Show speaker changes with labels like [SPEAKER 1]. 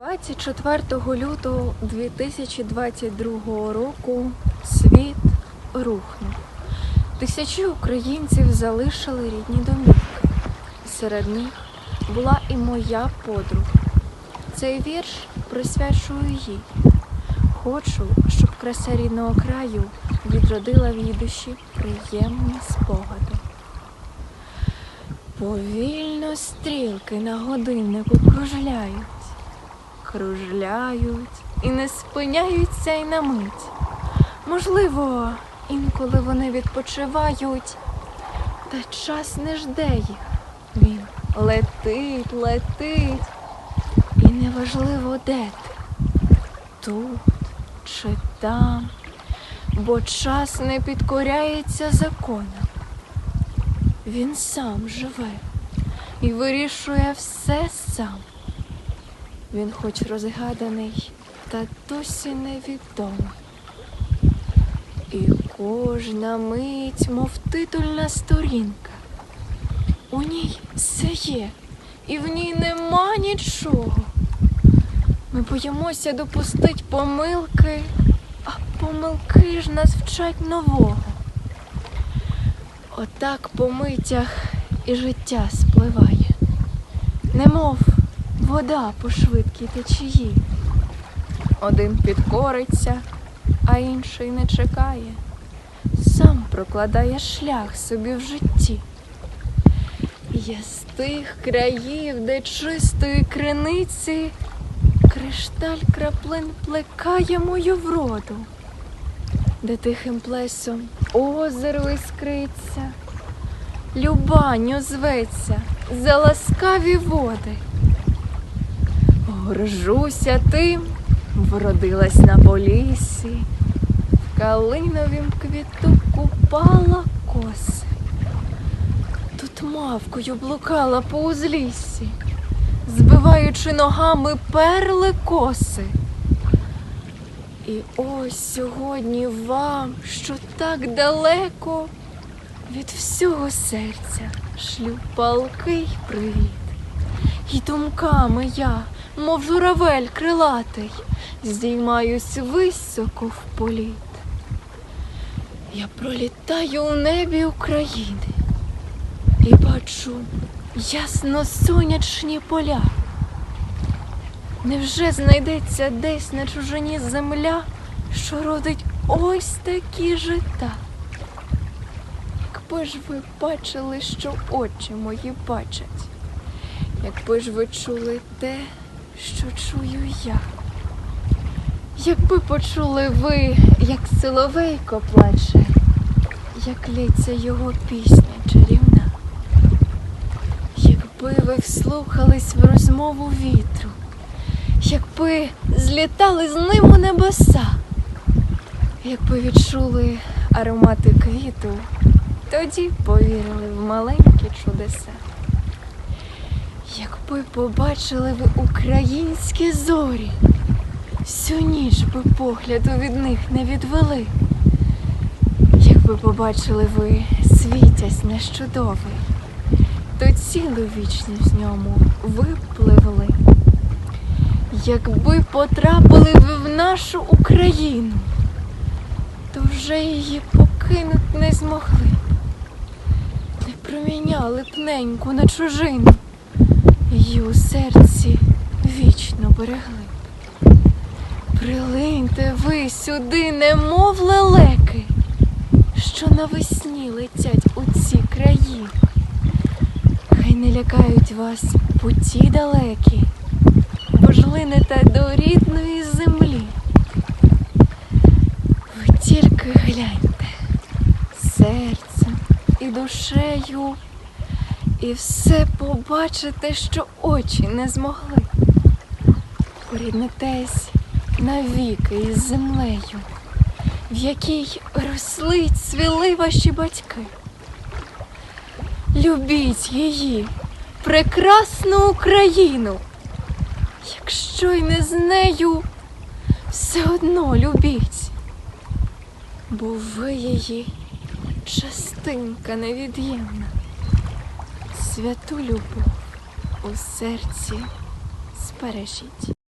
[SPEAKER 1] 24 лютого 2022 року світ рухнув. Тисячі українців залишили рідні домівки. Серед них була і моя подруга. Цей вірш присвячую їй. Хочу, щоб краса рідного краю відродила в її душі приємні спогади. Повільно стрілки на годиннику кружляють кружляють і не спиняються й на мить. Можливо, інколи вони відпочивають, та час не жде їх. Він летить, летить, і неважливо, де ти, тут чи там, бо час не підкоряється законам. Він сам живе і вирішує все сам. Він хоч розгаданий, та досі невідомий. І кожна мить, мов титульна сторінка. У ній все є, і в ній нема нічого. Ми боїмося допустить помилки, а помилки ж нас вчать нового. Отак по митях і життя спливає, немов вода по швидкій течії. Один підкориться, а інший не чекає, сам прокладає шлях собі в житті. Я з тих країв, де чистої криниці кришталь краплин плекає мою вроду, де тихим плесом озеро іскриться, любань озветься за ласкаві води. Горжуся тим, вродилась на полісі, в калиновім квіту купала коси. Тут мавкою блукала по узліссі, збиваючи ногами перли коси. І ось сьогодні вам, що так далеко, від всього серця шлю палкий привіт. І думками я, мов журавель крилатий, здіймаюсь високо в політ. Я пролітаю у небі України і бачу ясно сонячні поля. Невже знайдеться десь на чужині земля, що родить ось такі жита? Якби ж ви бачили, що очі мої бачать. Якби ж ви чули те, що чую я. Якби почули ви, як соловейко плаче, як лється його пісня чарівна. Якби ви вслухались в розмову вітру, якби злітали з ним у небеса, якби відчули аромати квіту, тоді повірили в маленькі чудеса. Якби побачили ви українські зорі, всю ніч би погляду від них не відвели. Якби побачили ви світязь наш чудовий, то цілу вічність в ньому випливли. Якби потрапили ви в нашу Україну, то вже її покинуть не змогли. Не проміняли б неньку на чужину її у серці вічно берегли. Прилиньте ви сюди, немов лелеки, що навесні летять у ці краї. Хай не лякають вас путі далекі, бо ж линете до рідної землі. Ви тільки гляньте серцем і душею. І все побачите, що очі не змогли. Поріднетесь навіки із землею, в якій росли цвіли ваші батьки. Любіть її, прекрасну Україну. Якщо й не з нею, все одно любіть, бо ви її частинка невід'ємна святу любов у серці збережіть.